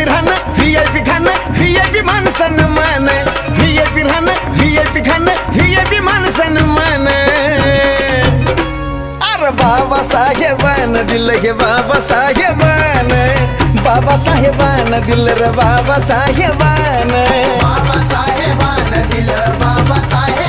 VIP रन VIP घन VIP मान सम्मान वीआईपी रन वीआईपी घन वीआईपी मान सम्मान अरे बाबा साहेबान, दिल के बाबा साहेबान। बाबा साहेबान, दिल रे बाबा साहेबान। बाबा साहेबान, दिल बाबा साहेब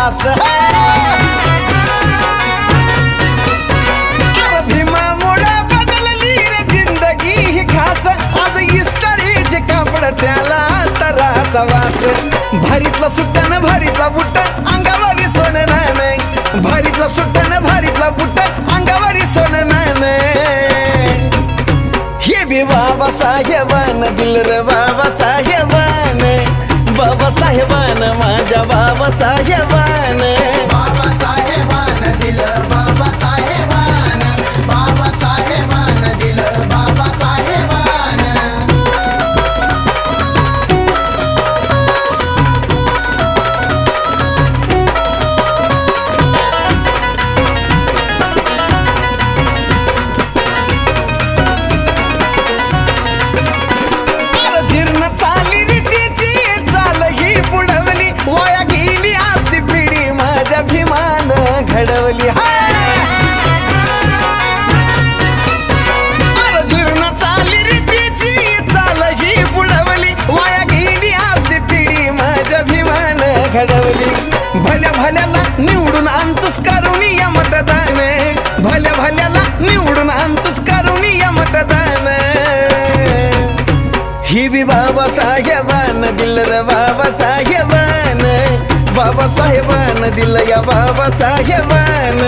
तराचा वास बदलली रे जिंदगी ही खास। आज इस्त्रीचे कापड त्याला तराचा वास। भारीतला सुट्टान भारीतला बुट्ट अंगावरी सोनं नाणं भारीतला सुट्टान भारीतला बुट्ट अंगावरी सोनं नाणं हे बी बाबा साहेबान दिल रे बाबा साहेबान बाबा साहेबान माझ्या बाबा साहेबान. निवडून आणतोस करून या मतदान भल्या भल्याला निवडून आणतोस करून या मतदान ही बी बाबा साहेबान दिल र बाबा साहेबान बाबा साहेबान दिल या बाबा साहेबान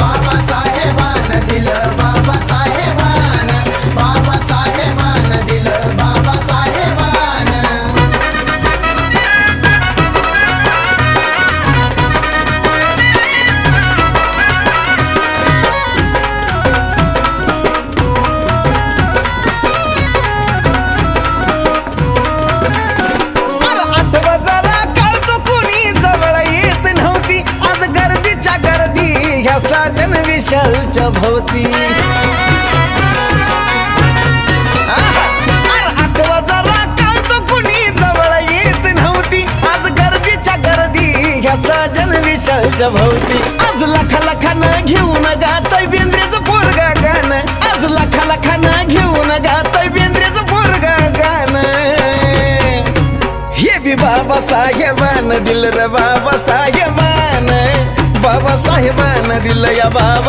बाबा साहेबान दिलं बाबा विशालच्या भोवती. आहा! अरे आठवा जरा काढतो कुणी जवळ येत नव्हती. आज गर्दीच्या गर्दी ह्या साजन विशालच्या भोवती. आज लाखा लाखानं घेऊन गातय बेंद्रेचं पोरगा गाणं. आज लाखा लाखानं घेऊन गातय बेंद्रेचं पोरगा गाणं. हे बी बाबा साहेबान दिल रे बाबा साहेबान மனதில்லை அபாவ